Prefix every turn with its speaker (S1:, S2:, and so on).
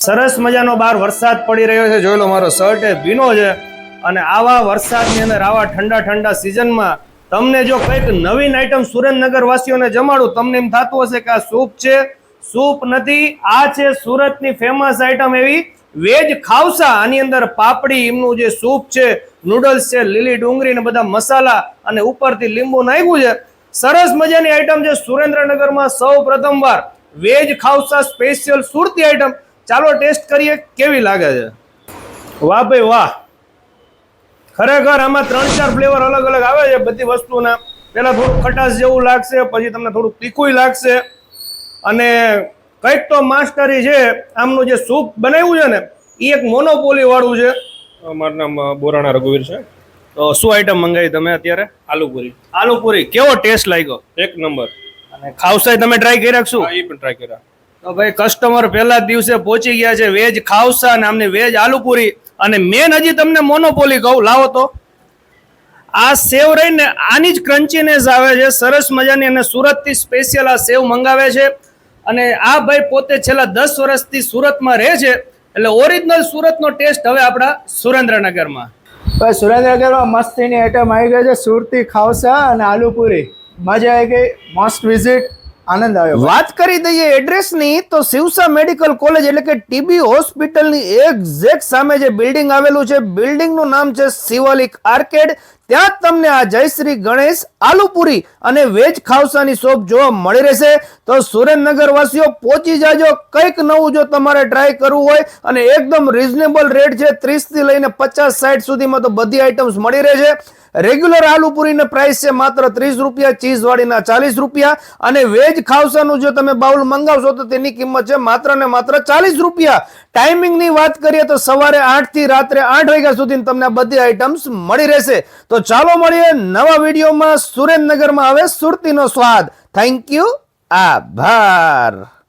S1: સરસ મજાનો બહાર વરસાદ પડી રહ્યો છે. જોઈ લો, મારો શર્ટ એ ભીનો છે. અને આવા વરસાદની અંદર, આવા ઠંડા ઠંડા સિઝનમાં તમને જો કંઈક નવીન આઈટમ સુરેન્દ્રનગર વાસીઓને જમાડું, તમને એમ થતું હશે કે આ સૂપ છે. સૂપ નથી, આ છે સુરતની ફેમસ આઈટમ એવી વેજ ખાવસા. આની અંદર પાપડી, એમનું જે સૂપ છે નૂડલ્સ છે, લીલી ડુંગળી ને બધા મસાલા અને ઉપરથી લીંબુ નાખ્યું છે. સરસ મજાની આઈટમ છે સુરેન્દ્રનગરમાં સૌ પ્રથમવાર veg khausa special Surti item ચાલો ટેસ્ટ કરીએ કેવી લાગે છે? વાહ ભાઈ વાહ. ખરેખર આમાં ત્રણ ચાર ફ્લેવર અલગ અલગ આવે છે બધી વસ્તુના. પહેલાં થોડું ખટાશ જેવું લાગશે પછી તમને થોડું તીખું લાગશે. અને કંઈક તો માસ્ટરી છે આમનું જે સૂપ બનાવ્યું છે ને એ એક મોનોપોલી વાળું છે.
S2: મારું નામ બોરાણા રઘુવીર છે.
S1: તો શું આઈટમ મંગાવી તમે અત્યારે?
S2: આલુપુરી.
S1: આલુપુરી. કેવો ટેસ્ટ લાગ્યો?
S2: એક નંબર.
S1: અને ખાવસાય તમે ટ્રાય કર્યા
S2: રાખશું એ પણ ટ્રાય કર્યા.
S1: તો ભાઈ કસ્ટમર પહેલા દિવસે પહોંચી ગયા છે વેજ ખાવસા અને આમની વેજ આલુપુરી. અને મેન હજી તમને મોનોપોલી કહું, લાવો તો. આ સેવ રહીને આની જ ક્રન્ચીનેસ આવે છે, સરસ મજાની અને સુરતથી સ્પેશિયલ આ સેવ મંગાવે છે. અને આ ભાઈ પોતે છેલ્લા દસ વર્ષથી સુરતમાં રહે છે, એટલે ઓરિજિનલ સુરતનો ટેસ્ટ હવે આપણા સુરેન્દ્રનગરમાં.
S3: બસ સુરેન્દ્રનગરમાં મસ્તીની આઈટમ આવી ગઈ છે, સુરતી ખાવસા અને આલુપુરી. મજા આવી ગઈ મસ્ટ વિઝિટ આનંદ આવ્યો
S1: વાત કરી દઈએ એડ્રેસની, તો શિવસા મેડિકલ કોલેજ એટલે કે ટીબી હોસ્પિટલની એક્ઝેક્ટ સામે જે બિલ્ડિંગ આવેલું છે બિલ્ડિંગનું નામ છે શિવાલિક આર્કેડ ત્યાં તમને આ જય શ્રી ગણેશ આલુપુરી અને વેજ ખાવસાની શોપ જોવા મળી રહેશે. તો સુરેન્દ્રનગર વાસીઓ પહોંચી જાજો. કંઈક નવું જો તમારે ટ્રાય કરવું હોય અને એકદમ રિઝનેબલ રેટ છે, ત્રીસથી લઈને પચાસ સાઠ સુધીમાં તો બધી આઇટમ્સ મળી રહે છે રેગ્યુલર આલુપુરીને પ્રાઇસ છે માત્ર ત્રીસ રૂપિયા, ચીઝવાળીના ચાલીસ રૂપિયા અને વેજ ખાવસાનું જો તમે બાઉલ મંગાવશો તો તેની કિંમત છે માત્ર ને માત્ર ચાલીસ રૂપિયા. ટાઈમિંગની વાત કરીએ તો સવારે આઠથી રાત્રે આઠ વાગ્યા સુધી તમને બધી આઇટમ્સ મળી રહેશે. ચાલો મળીએ નવા વિડીયોમાં સુરેન્દ્રનગરમાં આવે સુરતીનો સ્વાદ. થેન્ક યુ આભાર.